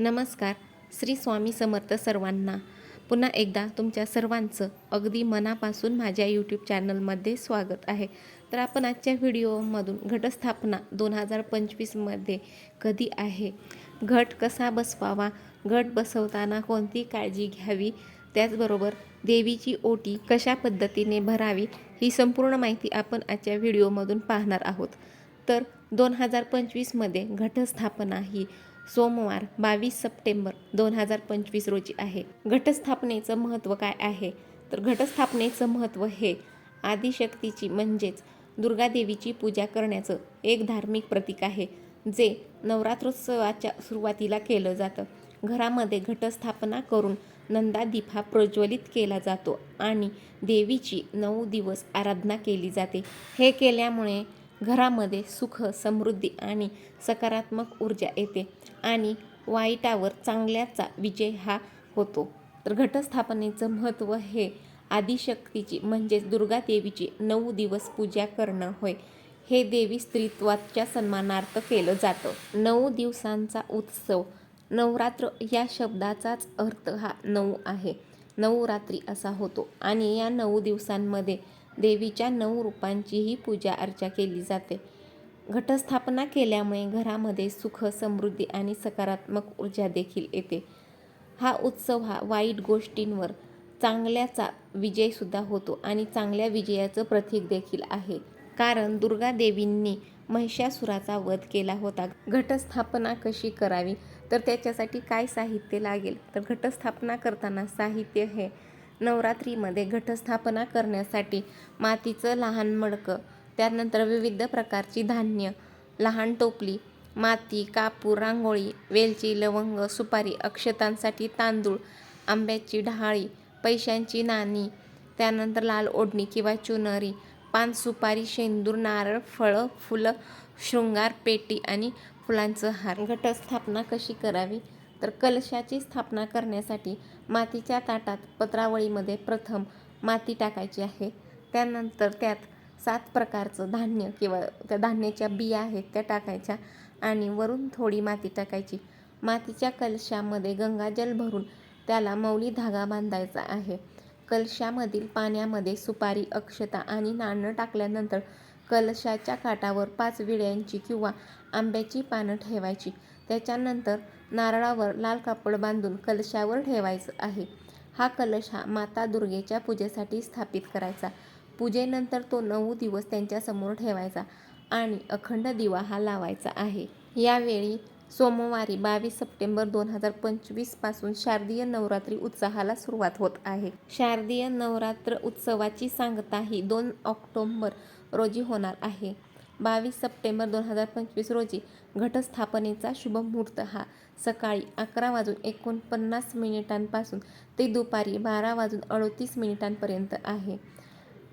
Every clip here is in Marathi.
नमस्कार. श्री स्वामी समर्थ सर्वांना पुन्हा एकदा तुमच्या सर्वांचं अगदी मनापासून माझ्या यूट्यूब चॅनलमध्ये स्वागत आहे. तर आपण आजच्या व्हिडिओमधून घटस्थापना दोन हजार पंचवीसमध्ये कधी आहे? घट कसा बसवावा? घट बसवताना कोणती काळजी घ्यावी? त्याचबरोबर देवीची ओटी कशा पद्धतीने भरावी? ही संपूर्ण माहिती आपण आजच्या व्हिडिओमधून पाहणार आहोत. तर दोन हजार पंचवीसमध्ये घटस्थापना ही सोमवार बावीस सप्टेंबर दोन हजार पंचवीस रोजी आहे. घटस्थापनेचं महत्त्व काय आहे? तर घटस्थापनेचं महत्त्व हे आदिशक्तीची म्हणजेच दुर्गादेवीची पूजा करण्याचं एक धार्मिक प्रतीक आहे जे नवरात्रोत्सवाच्या सुरुवातीला केलं जातं. घरामध्ये घटस्थापना करून नंदादीप हा प्रज्वलित केला जातो आणि देवीची नऊ दिवस आराधना केली जाते. हे केल्यामुळे घरामध्ये सुख समृद्धी आणि सकारात्मक ऊर्जा येते आणि वाईटावर चांगल्याचा विजय हा होतो. तर घटस्थापनेचं महत्त्व हे आदिशक्तीची म्हणजेच दुर्गा देवीची नऊ दिवस पूजा करणं होय. हे देवी स्त्रीत्वाच्या सन्मानार्थ केलं जातं. नऊ दिवसांचा उत्सव. नवरात्र या शब्दाचाच अर्थ हा नऊ आहे. नऊ रात्री असा होतो आणि या नऊ दिवसांमध्ये देवीच्या नऊ रूपांचीही पूजा अर्चा केली जाते. घटस्थापना केल्यामुळे घरामध्ये सुख समृद्धी आणि सकारात्मक ऊर्जा देखील येते. हा उत्सव हा वाईट गोष्टींवर चांगल्याचा विजयसुद्धा होतो आणि चांगल्या विजयाचं प्रतीक देखील आहे. कारण दुर्गा देवींनी महिषासुराचा वध केला होता. घटस्थापना कशी करावी? तर त्याच्यासाठी काय साहित्य लागेल? तर घटस्थापना करताना साहित्य हे नवरात्रीमध्ये घटस्थापना करण्यासाठी मातीचं लहान मडकं त्यानंतर विविध प्रकारची धान्य लहान टोपली माती कापूर रांगोळी वेलची लवंग सुपारी अक्षतांसाठी तांदूळ आंब्याची ढाळी पैशांची नाणी त्यानंतर लाल ओढणी किंवा चुनरी पान सुपारी शेंदूर नारळ फळं फुलं शृंगार पेटी आणि फुलांचं हार. घटस्थापना कशी करावी? तर कलशाची स्थापना करण्यासाठी मातीच्या ताटात पत्रावळीमध्ये प्रथम माती टाकायची आहे. त्यानंतर त्यात सात प्रकारचं धान्य किंवा त्या धान्याच्या बिया आहेत त्या टाकायच्या आणि वरून थोडी माती टाकायची. मातीच्या कलशामध्ये गंगाजल भरून त्याला मौली धागा बांधायचा आहे. कलशामधील पाण्यामध्ये सुपारी अक्षता आणि नाणं टाकल्यानंतर कलशाच्या काठावर पाच विड्यांची किंवा आंब्याची पानं ठेवायची. त्याच्यानंतर नारळावर लाल कापड बांधून कलशावर ठेवायचं आहे. हा कलश हा माता दुर्गेच्या पूजेसाठी स्थापित करायचा. पूजेनंतर तो नऊ दिवस त्यांच्यासमोर ठेवायचा आणि अखंड दिवा हा लावायचा आहे. यावेळी सोमवारी बावीस सप्टेंबर दोन हजार पंचवीसपासून शारदीय नवरात्री उत्साहाला सुरुवात होत आहे. शारदीय नवरात्र उत्सवाची सांगता ही दोन ऑक्टोंबर रोजी होणार आहे. बावीस सप्टेंबर दोन हजार पंचवीस रोजी घटस्थापनेचा शुभमुहूर्त हा. सकाळी अकरा वाजून एकोणपन्नास मिनिटांपासून ते दुपारी बारा वाजून अडतीस मिनिटांपर्यंत आहे.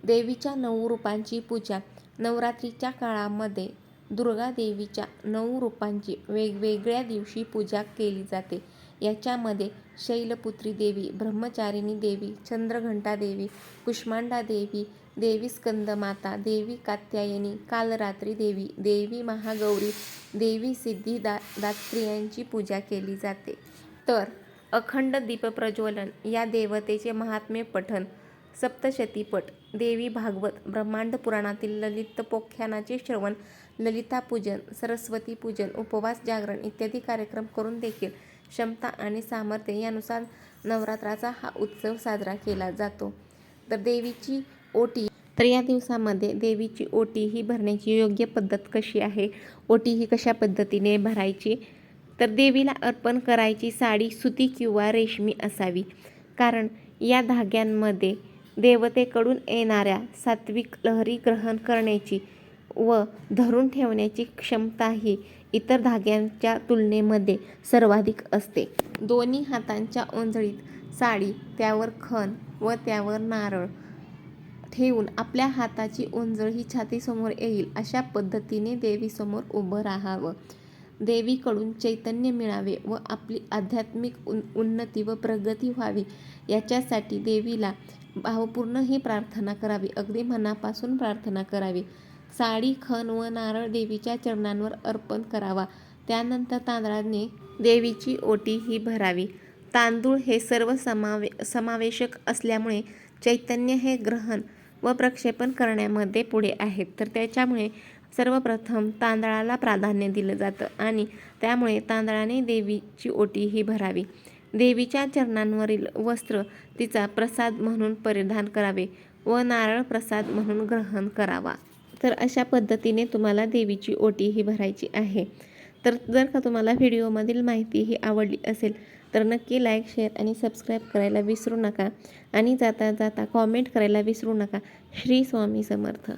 देवीच्या नऊ रूपांची पूजा. नवरात्रीच्या काळामध्ये दुर्गा देवीच्या नऊ रूपांची वेगवेगळ्या दिवशी पूजा केली जाते. याच्यामध्ये शैलपुत्री देवी ब्रह्मचारिणी देवी चंद्रघंटा देवी कुष्मांडा देवी देवी स्कंदमाता देवी कात्यायनी कालरात्री देवी देवी महागौरी देवी सिद्धी दा दात्रियांची पूजा केली जाते. तर अखंड दीपप्रज्वलन या देवतेचे महात्म्य पठन सप्तशतीपट देवी भागवत ब्रह्मांड पुराणातील ललित पोख्यानाचे श्रवण ललिता पूजन सरस्वती पूजन उपवास जागरण इत्यादी कार्यक्रम करून देखील क्षमता आणि सामर्थ्य यानुसार नवरात्राचा हा उत्सव साजरा केला जातो. तर देवीची ओटी. तर या दिवसामध्ये देवीची ओटी ही भरण्याची योग्य पद्धत कशी आहे? ओटी ही कशा पद्धतीने भरायची? तर देवीला अर्पण करायची साडी सुती किंवा रेशमी असावी. कारण या धाग्यांमध्ये देवतेकडून येणाऱ्या सात्विक लहरी ग्रहण करण्याची व धरून ठेवण्याची क्षमता ही इतर धाग्यांच्या तुलनेमध्ये सर्वाधिक असते. दोन्ही हातांच्या ओंजळीत साडी त्यावर खण व त्यावर नारळ ठेवून आपल्या हाताची ओंजळ ही छातीसमोर येईल अशा पद्धतीने देवीसमोर उभं राहावं. देवीकडून चैतन्य मिळावे व आपली आध्यात्मिक उन उन्नती व प्रगती व्हावी. याच्यासाठी देवीला भावपूर्ण ही प्रार्थना करावी. अगदी मनापासून प्रार्थना करावी. साडी खण व नारळ देवीच्या चरणांवर अर्पण करावा. त्यानंतर तांदळाने देवीची ओटी ही भरावी. तांदूळ हे सर्व समावे समावेशक असल्यामुळे चैतन्य हे ग्रहण व प्रक्षेपण करण्यामध्ये पुढे आहेत. तर त्याच्यामुळे सर्वप्रथम तांदळाला प्राधान्य दिलं जातं आणि त्यामुळे तांदळाने देवीची ओटी ही भरावी. देवीच्या चरणांवरील वस्त्र तिचा प्रसाद म्हणून परिधान करावे व नारळ प्रसाद म्हणून ग्रहण करावा. तर अशा पद्धतीने तुम्हाला देवीची ओटी ही भरायची आहे. तर जर का तुम्हाला व्हिडिओमधील माहिती ही आवडली असेल तर नक्की लाईक शेअर आणि सबस्क्राईब करायला विसरू नका. आणि जाता जाता कॉमेंट करायला विसरू नका. श्री स्वामी समर्थ.